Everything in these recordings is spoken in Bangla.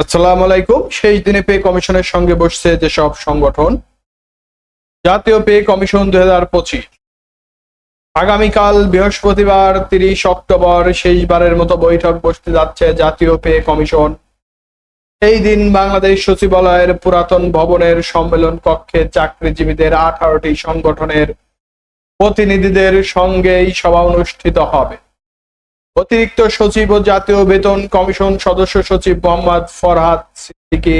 আসসালামু আলাইকুম। শেষ দিনে পে কমিশনের সঙ্গে বসছে যেসব সংগঠন। জাতীয় পে কমিশন দুই হাজার পঁচিশ। আগামীকাল বৃহস্পতিবার তিরিশ অক্টোবর শেষবারের মতো বৈঠক বসতে যাচ্ছে জাতীয় পে কমিশন। এই দিন বাংলাদেশ সচিবালয়ের পুরাতন ভবনের সম্মেলন কক্ষে চাকরিজীবীদের আঠারোটি সংগঠনের প্রতিনিধিদের সঙ্গেই সভা অনুষ্ঠিত হবে। অতিরিক্ত সচিব ও জাতীয় বেতন কমিশন সদস্য সচিব মোহাম্মদ ফরহাদ সিদ্দিকী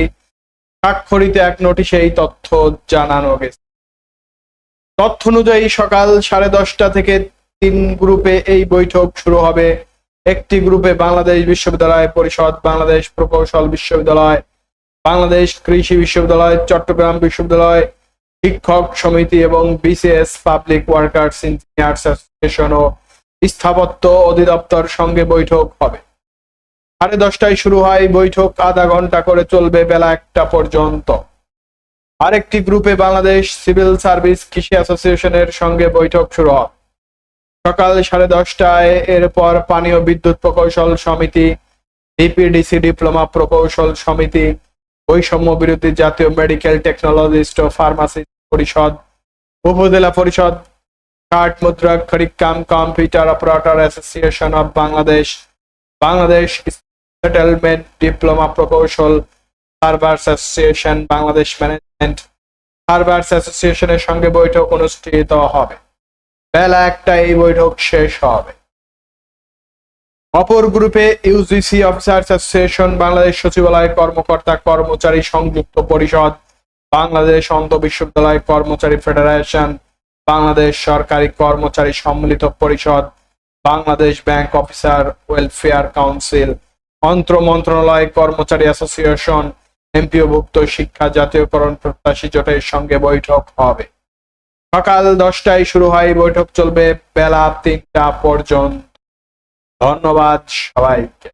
স্বাক্ষরিত এক নোটিশে এই তথ্য জানানো গেছে তথ্য অনুযায়ী সকাল সাড়ে দশটা থেকে তিন গ্রুপে এই বৈঠক শুরু হবে। একটি গ্রুপে বাংলাদেশ বিশ্ববিদ্যালয় পরিষদ, বাংলাদেশ প্রকৌশল বিশ্ববিদ্যালয়, বাংলাদেশ কৃষি বিশ্ববিদ্যালয়, চট্টগ্রাম বিশ্ববিদ্যালয়, শিক্ষক সমিতি এবং BCS public workers engineers association ও স্থাপত্য অধিদপ্তর সঙ্গে বৈঠক হবে। সাড়ে দশটায় শুরু হয় বৈঠক, আধা ঘণ্টা করে চলবে বেলা একটা পর্যন্ত। আরেকটি গ্রুপে বাংলাদেশ সিভিল সার্ভিস কৃষি অ্যাসোসিয়েশনের সঙ্গে বৈঠক শুরু হয়। সকাল সাড়ে দশটায় এরপর পানীয় বিদ্যুৎ প্রকৌশল সমিতি, ডিপিডিসি ডিপ্লোমা প্রকৌশল সমিতি, বৈষম্য বিরোধী জাতীয় মেডিকেল টেকনোলজিস্ট ও ফার্মাসি পরিষদ, উপজেলা পরিষদ card, মুদ্রাক্ষরিক, cum, computer operator association of Bangladesh Bangladesh settlement diploma প্রকৌশল servers association, Bangladesh management servers অ্যাসোসিয়েশনের সঙ্গে বৈঠক অনুষ্ঠিত হবে। বেলা একটা এই বৈঠক শেষ হবে। অপর গ্রুপে ইউজিসি অফিসার্স অ্যাসোসিয়েশন, বাংলাদেশ সচিবালয় কর্মকর্তা কর্মচারী সংযুক্ত পরিষদ, বাংলাদেশ অন্ধ বিশ্ববিদ্যালয় কর্মচারী ফেডারেশন বাংলাদেশ সরকারি কর্মচারী সম্মিলিত পরিষদ, Bangladesh bank officer welfare council, অন্ত্র মন্ত্রণালয় কর্মচারী অ্যাসোসিয়েশন, এমপিওভুক্ত শিক্ষা জাতীয়করণ প্রত্যাশী জোটের সঙ্গে বৈঠক হবে। সকাল দশটায় শুরু হয়, বৈঠক চলবে বেলা তিনটা পর্যন্ত। ধন্যবাদ সবাইকে।